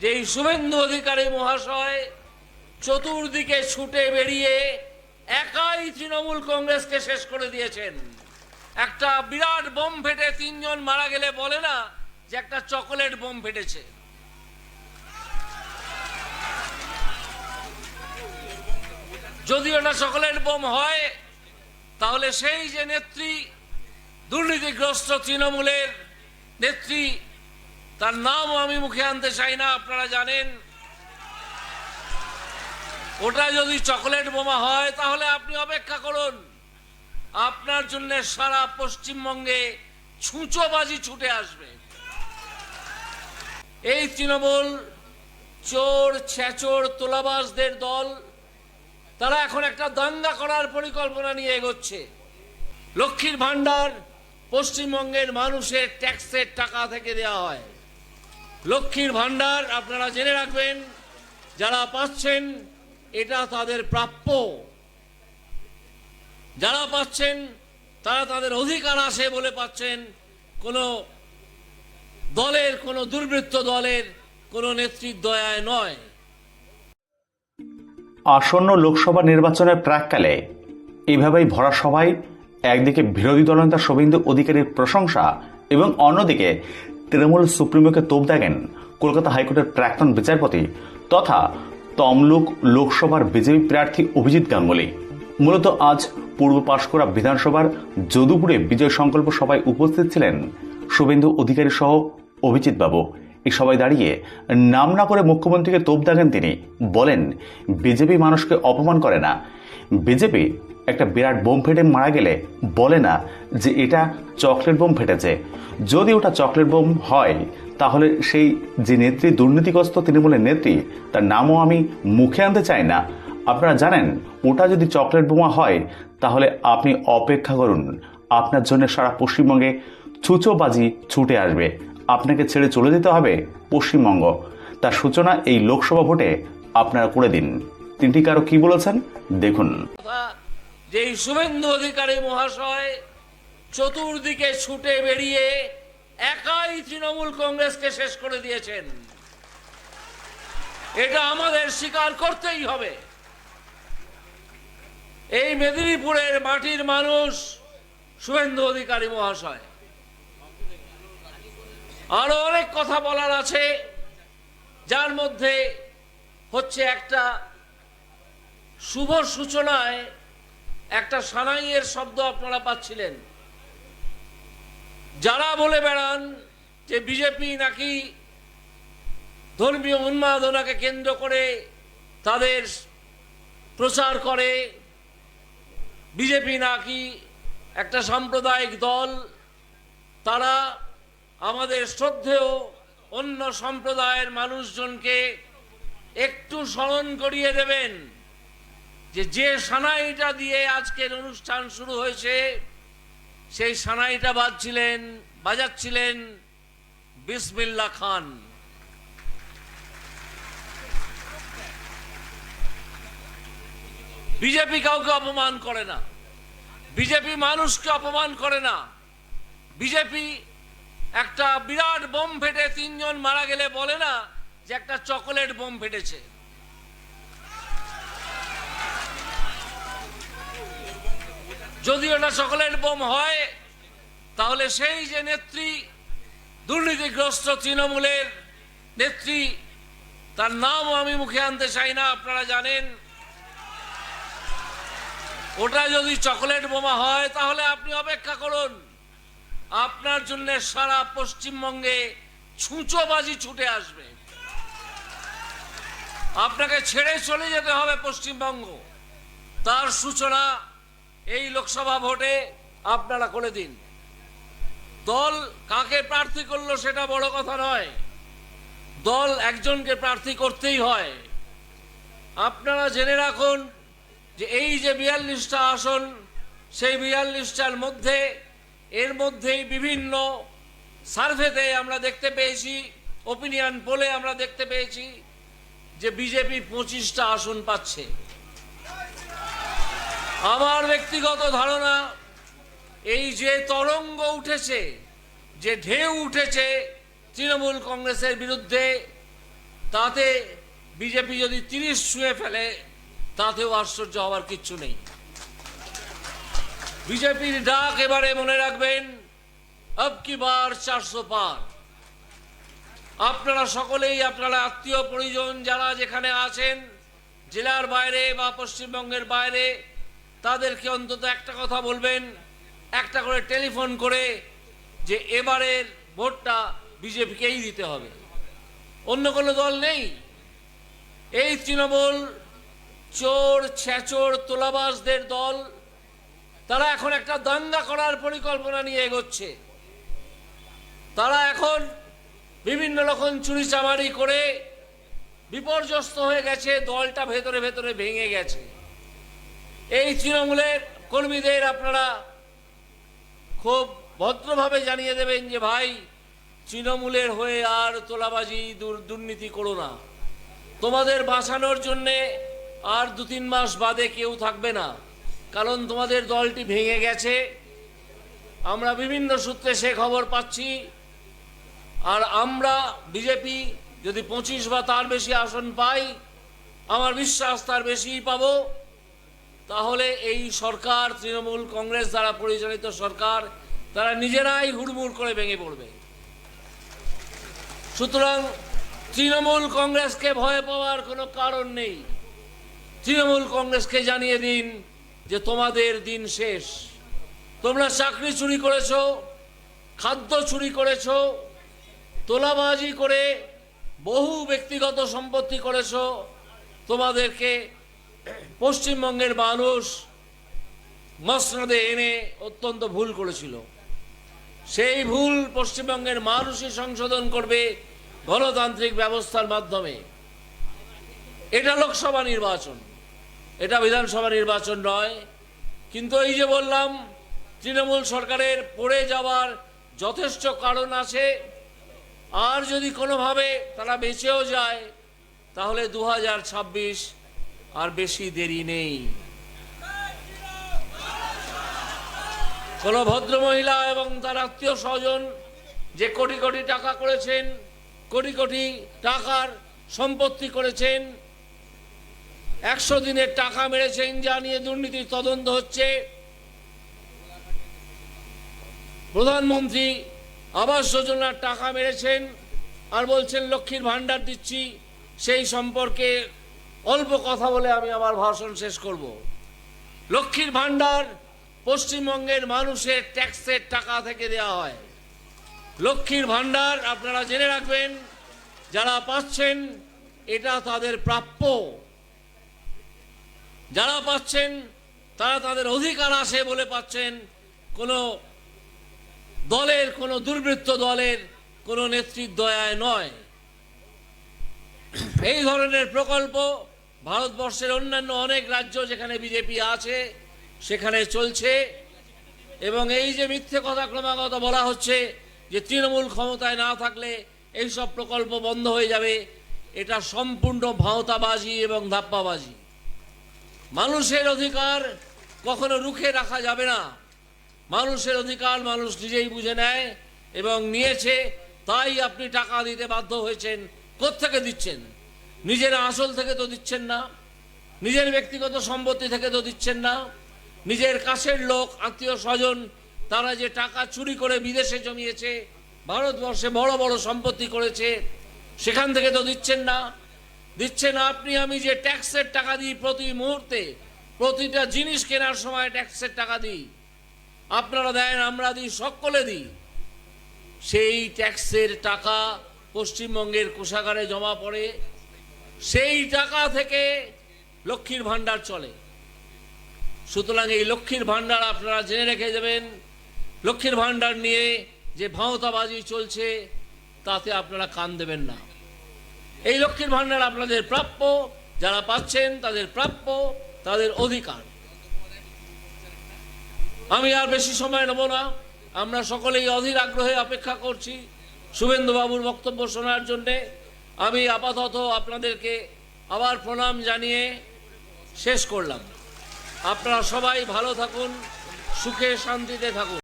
যে এই শুভেন্দু অধিকারী মহাশয় চতুর্দিকে ছুটে বেরিয়ে একাই তৃণমূল কংগ্রেসকে শেষ করে দিয়েছেন। একটা বিরাট বোম ফেটে তিনজন মারা গেলে বলে না যে একটা চকোলেট বোম ফেটেছে। যদি ওটা চকোলেট বোম হয়, তাহলে সেই যে নেত্রী, দুর্নীতিগ্রস্ত তৃণমূলের নেত্রী তার নামও আমি মুখে আনতে চাই না, আপনারা জানেন। ওটা যদি চকোলেট বোমা হয়, তাহলে আপনি অপেক্ষা করুন। আপনার জন্য সারা পশ্চিমবঙ্গে ছুঁচোবাজি ছুটে আসবে। এই তৃণমূল চোর ছেচোর তোলাবাজদের দল, তারা এখন একটা দাঙ্গা করার পরিকল্পনা নিয়ে এগোচ্ছে। লক্ষ্মীর ভাণ্ডার পশ্চিমবঙ্গের মানুষের ট্যাক্সের টাকা থেকে দেওয়া হয়। লক্ষ্মীর ভাণ্ডার আপনারা জেনে রাখবেন, যারা পাচ্ছেন এটা তাদের প্রাপ্য। যারা পাচ্ছেন, তারা তাদের অধিকার আছে বলে পাচ্ছেন। কোনো দলের, কোনো দুর্বৃত্ত দলের, কোনো নেত্রীর দয়ায় নয়। আসন্ন লোকসভা নির্বাচনের প্রাককালে এভাবেই ভরা সভায় একদিকে বিরোধী দলনেতা শুভেন্দু অধিকারীর প্রশংসা এবং অন্যদিকে তৃণমূল সুপ্রিমোকে তোপ দেখেন কলকাতা হাইকোর্টের প্রাক্তন বিচারপতি তথা তমলুক লোকসভার বিজেপি প্রার্থী অভিজিৎ গাঙ্গুলি। মূলত আজ পূর্ব পাশকুড়া বিধানসভার যদুপুরে বিজয় সংকল্প সভায় উপস্থিত ছিলেন শুভেন্দু অধিকারী সহ অভিজিৎ বাবু। এই সবাই দাঁড়িয়ে নাম না করে মুখ্যমন্ত্রীকে তোপ দাগেন তিনি। বলেন, বিজেপি মানুষকে অপমান করে না। বিজেপি একটা বিরাট বোম ফেটে মারা গেলে বলে না যে এটা চকলেট বোম ফেটেছে। যদি ওটা চকলেট বোম হয়, তাহলে সেই যে নেত্রী দুর্নীতিগ্রস্ত তৃণমূলের নেত্রী, তার নামও আমি মুখে আনতে চাই না। আপনারা জানেন, ওটা যদি চকলেট বোমা হয়, তাহলে আপনি অপেক্ষা করুন। আপনার জন্য সারা পশ্চিমবঙ্গে ছুচোবাজি ছুটে আসবে। আপনাকে ছেড়ে চলে যেতে হবে পশ্চিমবঙ্গ। তার সূচনা এই লোকসভা ভোটে আপনারা করে দিন। তিনটি কারও কি বলেছেন? দেখুন। যে শুভেন্দু অধিকারী মহাশয় চতুর্দিকে ছুটে বেরিয়ে একাই তৃণমূল কংগ্রেসকে শেষ করে দিয়েছেন। এটা আমাদের স্বীকার করতেই হবে। এই মেদিনীপুরের মাটির মানুষ শুভেন্দু অধিকারী মহাশয়। আরও অনেক কথা বলার আছে, যার মধ্যে হচ্ছে একটা শুভ সূচনায় একটা সানাইয়ের শব্দ আপনারা পাচ্ছিলেন। যারা বলে বেড়ান যে বিজেপি নাকি ধর্মীয় উন্মাদনাকে কেন্দ্র করে তাদের প্রচার করে, বিজেপি নাকি একটা সাম্প্রদায়িক দল, তারা আমাদের শ্রদ্ধেয় অন্য সম্প্রদায়ের মানুষজনকে একটু স্মরণ করিয়ে দেবেন যে যে সানাইটা দিয়ে আজকের অনুষ্ঠান শুরু হয়েছে, সেই সানাইটা বাজছিলেন, বাজাচ্ছিলেন বিসমিল্লা খান। বিজেপি কাউকে অপমান করে না। বিজেপি মানুষকে অপমান করে না। বিজেপি একটা বিরাট বোম ফেটে তিনজন মারা গেলে বলে না যে একটা চকোলেট বোম ফেটেছে। যদি ওটা চকোলেট বোম হয়, তাহলে সেই যে নেত্রী, দুর্নীতিগ্রস্ত তৃণমূলের নেত্রী, তার নামও আমি মুখে আনতে চাই না, আপনারা জানেন। ওটা যদি চকোলেট বোমা হয়, তাহলে আপনি অপেক্ষা করুন। আপনার জন্য সারা পশ্চিমবঙ্গে ছুঁচোবাজি ছুটে আসবে। আপনাকে ছেড়ে চলে যেতে হবে পশ্চিমবঙ্গ। তার সূচনা এই লোকসভা ভোটে আপনারা করে দিন। দল কাকে প্রার্থী করল সেটা বড় কথা নয়। দল একজনকে প্রার্থী করতেই হয়। আপনারা জেনে রাখুন যে এই যে বিয়াল্লিশটা আসন, সেই বিয়াল্লিশটার মধ্যে এর মধ্যেই বিভিন্ন সার্ভেতে আমরা দেখতে পেয়েছি ওপিনিয়ন পোলে আমরা দেখতে পেয়েছি যে বিজেপি পঁচিশটা আসন পাচ্ছে। আমার ব্যক্তিগত ধারণা, এই যে তরঙ্গ উঠেছে, যে ঢেউ উঠেছে তৃণমূল কংগ্রেসের বিরুদ্ধে, তাতে বিজেপি যদি তিরিশ ছুঁয়ে ফেলে, তাতেও আশ্চর্য হওয়ার কিচ্ছু নেই। বিজেপির ডাক এবারে মনে রাখবেন কি বার চারশো পার। আপনারা সকলেই, আপনারা আত্মীয় পরিজন যারা যেখানে আছেন, জেলার বাইরে বা পশ্চিমবঙ্গের বাইরে, তাদেরকে অন্তত একটা কথা বলবেন, একটা করে টেলিফোন করে যে এবারের ভোটটা বিজেপিকেই দিতে হবে। অন্য কোনো দল নেই। এই তৃণমূল চোর ছেচোর তোলাবাসদের দল তারা এখন একটা দাঙ্গা করার পরিকল্পনা নিয়ে এগোচ্ছে। তারা এখন বিভিন্ন রকম চুরি চামারি করে বিপর্যস্ত হয়ে গেছে, দলটা ভেতরে ভেতরে ভেঙে গেছে। এই তৃণমূলের কর্মীদের আপনারা খুব ভদ্রভাবে জানিয়ে দেবেন যে, ভাই, তৃণমূলের হয়ে আর তোলাবাজি, দুর- দুর্নীতি করো না। তোমাদের বাঁচানোর জন্যে আর দু তিন মাস বাদে কেউ থাকবে না। কারণ তোমাদের দলটি ভেঙে গেছে। আমরা বিভিন্ন সূত্রে সে খবর পাচ্ছি। আর আমরা, বিজেপি, যদি পঁচিশ বা তার বেশি আসন পাই, আমার বিশ্বাস তার বেশিই পাব। তাহলে এই সরকার, তৃণমূল কংগ্রেস দ্বারা পরিচালিত সরকার, তারা নিজেরাই হুড়মুড় করে ভেঙে পড়বে। সুতরাং তৃণমূল কংগ্রেসকে ভয় পাওয়ার কোনো কারণ নেই। তৃণমূল কংগ্রেসকে জানিয়ে দিন যে তোমাদের দিন শেষ। তোমরা চাকরি চুরি করেছ, খাদ্য চুরি করেছ, তোলাবাজি করে বহু ব্যক্তিগত সম্পত্তি করেছ, তোমাদেরকে পশ্চিমবঙ্গের মানুষ মসনদে এনে অত্যন্ত ভুল করেছিল। সেই ভুল পশ্চিমবঙ্গের মানুষই সংশোধন করবে গণতান্ত্রিক ব্যবস্থার মাধ্যমে। এটা লোকসভা নির্বাচন। এটা বিধানসভা নির্বাচন নয়। কিন্তু এই যে বললাম, তৃণমূল সরকারের পড়ে যাওয়ার যথেষ্ট কারণ আছে। আর যদি কোনোভাবে তারা বেঁচেও যায়, তাহলে দু হাজার ছাব্বিশ আর বেশি দেরি নেই। কোন ভদ্রমহিলা এবং তার আত্মীয় স্বজন যে কোটি কোটি টাকা করেছেন, কোটি কোটি টাকার সম্পত্তি করেছেন একশো দিনের টাকা মেরেছেন যা নিয়ে দুর্নীতির তদন্ত হচ্ছে। প্রধানমন্ত্রী আবাস যোজনার টাকা মেরেছেন আর বলছেন, লক্ষ্মীর ভাণ্ডার দিচ্ছি, সেই সম্পর্কে অল্প কথা বলে আমি আমার ভাষণ শেষ করব। লক্ষ্মীর ভাণ্ডার পশ্চিমবঙ্গের মানুষের ট্যাক্সের টাকা থেকে দেওয়া হয়। লক্ষ্মীর ভাণ্ডার আপনারা জেনে রাখবেন, যারা পাচ্ছেন, এটা তাদের প্রাপ্য। যারা পাচ্ছেন, তারা তাদের অধিকার আছে বলে পাচ্ছেন। কোনো দলের, কোনো দুর্বৃত্ত দলের কোনো নেতৃত্ব দয়ায় নয়। এই ধরনের প্রকল্প ভারতবর্ষের অন্যান্য অনেক রাজ্য যেখানে বিজেপি আছে, সেখানে চলছে। এবং এই যে মিথ্যে কথা ক্রমাগত বলা হচ্ছে যে তৃণমূল ক্ষমতায় না থাকলে এইসব প্রকল্প বন্ধ হয়ে যাবে, এটা সম্পূর্ণ ভাওতাবাজি এবং ধাপ্পাবাজি। মানুষের অধিকার কখনো রুখে রাখা যাবে না। মানুষের অধিকার মানুষ নিজেই বুঝে নেয় এবং নিয়েছে, তাই আপনি টাকা দিতে বাধ্য হয়েছেন, কোত্থেকে দিচ্ছেন? নিজের আসল থেকে তো দিচ্ছেন না, নিজের ব্যক্তিগত সম্পত্তি থেকে তো দিচ্ছেন না, নিজের কাছের লোক, আত্মীয় স্বজন, তারা যে টাকা চুরি করে বিদেশে জমিয়েছে, ভারতবর্ষে বড় বড় সম্পত্তি করেছে, সেখান থেকে তো দিচ্ছেন না। দিচ্ছেন আপনি, আমি যে ট্যাক্সের টাকা দিই প্রতি মুহূর্তে, প্রতিটা জিনিস কেনার সময় ট্যাক্সের টাকা দিই। আপনারা দেন, আমরা দিই, সকলে দিই। সেই ট্যাক্সের টাকা পশ্চিমবঙ্গের কোষাগারে জমা পড়ে, সেই টাকা থেকে লক্ষ্মীর ভাণ্ডার চলে। সুতরাং এই লক্ষ্মীর ভাণ্ডার আপনারা জেনে রেখে দেবেন লক্ষ্মীর ভাণ্ডার নিয়ে যে ভাঁওতাবাজি চলছে, তাতে আপনারা কান দেবেন না। এই লক্ষ্মীর ভাণ্ডার আপনাদের প্রাপ্য, যারা পাচ্ছেন তাদের প্রাপ্য, তাদের অধিকার। আমি আর বেশি সময় নেব না, আমরা সকলেই অধীর আগ্রহে অপেক্ষা করছি শুভেন্দুবাবুর বক্তব্য শোনার জন্যে। আমি আপাতত আপনাদেরকে আবার প্রণাম জানিয়ে শেষ করলাম। আপনারা সবাই ভালো থাকুন, সুখে শান্তিতে থাকুন।